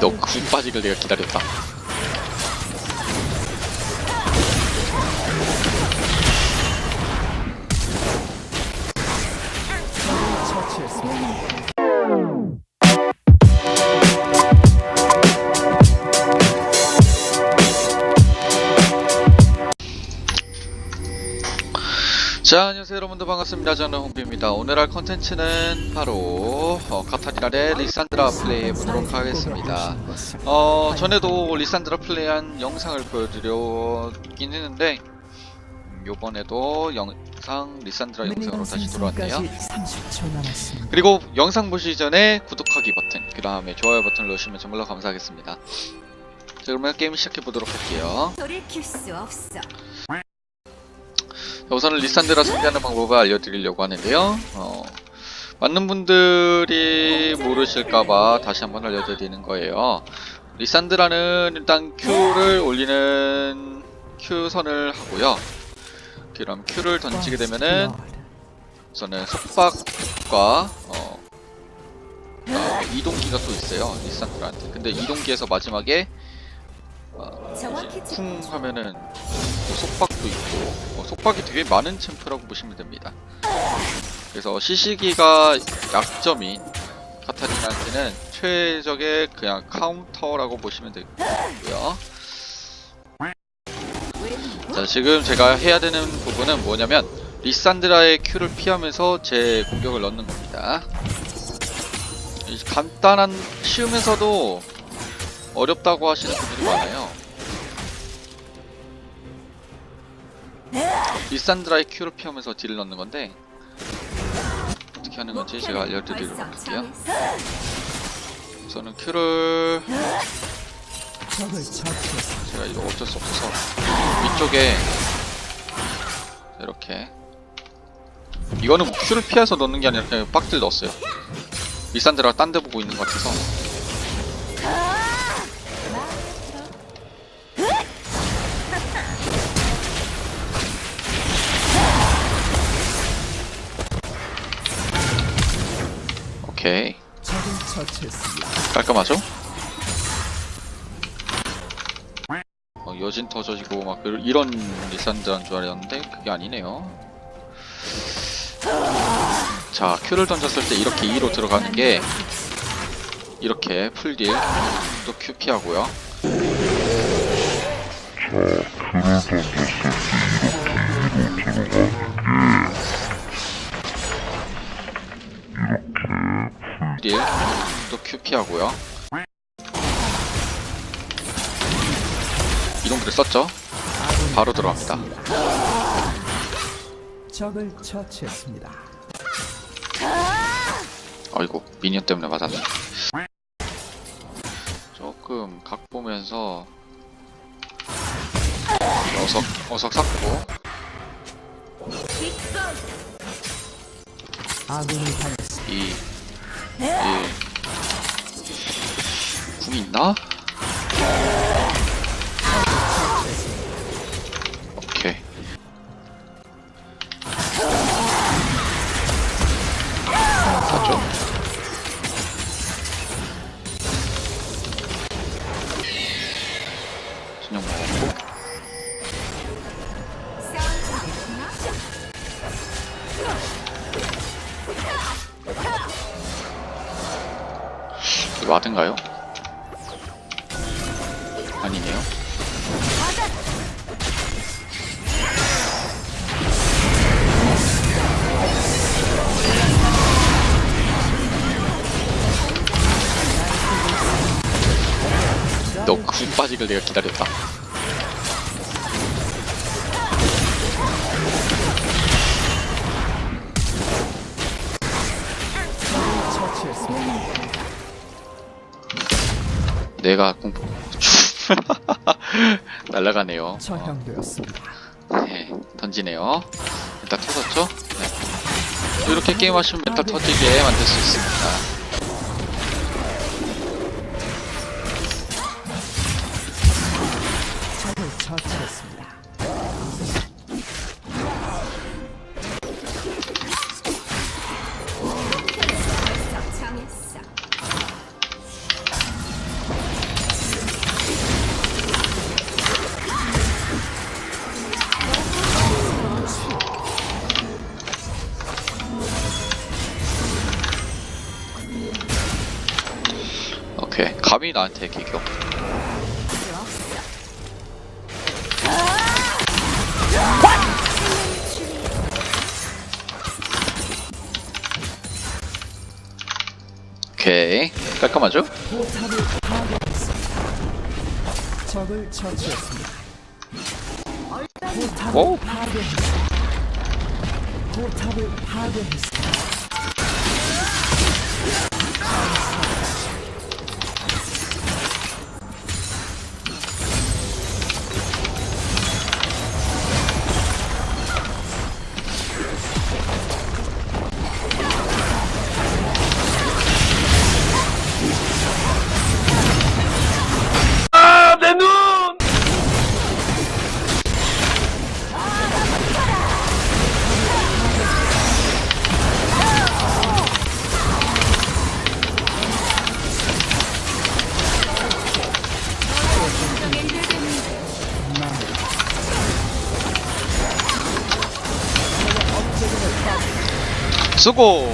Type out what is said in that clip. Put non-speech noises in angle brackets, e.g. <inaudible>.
너군 빠지길 내가 기다렸다. 자, 안녕하세요 여러분들 반갑습니다. 저는 홍비입니다. 오늘 할 컨텐츠는 바로 어, 카타리나의 리산드라 플레이 해보도록 하겠습니다. 어, 전에도 리산드라 플레이한 영상을 보여드렸긴 했는데 음, 요번에도 영상 리산드라 영상으로 다시 돌아왔네요. 30초 남았습니다. 그리고 영상 보시기 전에 구독하기 버튼, 그 다음에 좋아요 버튼을 누르시면 정말로 감사하겠습니다. 자, 그러면 게임 시작해 보도록 할게요. 우선은 리산드라 소개하는 방법을 알려드리려고 하는데요. 어, 많은 분들이 모르실까봐 다시 한번 알려드리는 거예요. 리산드라는 일단 Q를 올리는 Q선을 하고요. 그럼 Q를 던지게 되면은 우선은 속박과 어, 어, 이동기가 또 있어요. 리산드라한테. 근데 이동기에서 마지막에 어, 쿵 하면은 뭐 속박도 있고 어, 속박이 되게 많은 챔프라고 보시면 됩니다. 그래서 시시기가 약점인 카타리나한테는 최적의 그냥 카운터라고 보시면 되고요. 자 지금 제가 해야 되는 부분은 뭐냐면 리산드라의 Q를 피하면서 제 공격을 넣는 겁니다. 이 간단한 쉬우면서도 어렵다고 하시는 분들이 많아요. 리산드라의 Q를 피하면서 딜을 넣는 건데 어떻게 하는 건지 제가 알려드리도록 할게요. 우선은 Q를 적을 처치했습니다. 제가 이거 어쩔 수 없어서 위쪽에 이렇게 이거는 Q를 피해서 넣는 게 아니라 그냥 빡들 넣었어요. 리산드라가 딴 데 보고 있는 것 같아서 오케이. 깔끔하죠? 어, 여진 터져지고 막 그- 이런 리산드라인 줄 알았는데 그게 아니네요. 자 Q를 던졌을 때 이렇게 2로 들어가는 게 이렇게 풀딜 또 Q 피하고요. 풀 딜 또 Q 피하고요. 이동기를 썼죠? 바로 들어갑니다. 적을 처치했습니다. 아이고 미니언 때문에 맞았네 조금 각 보면서 어석 어석 삭고 아군이 당했습니다. 2 1 궁이 있나? 오케이 맞죠? 진영 먹었고 와든가요? 아니네요. 너군 빠지길 내가 기다렸다. 내가 공포 <laughs> 날라가네요. 어, 처형되었습니다. 네, 던지네요. 일단 터졌죠? 네. 이렇게 게임하시면 멘탈 터지게 만들 수 있습니다. 감히 나한테 개겨 오케이 깔끔하죠? 오! そこ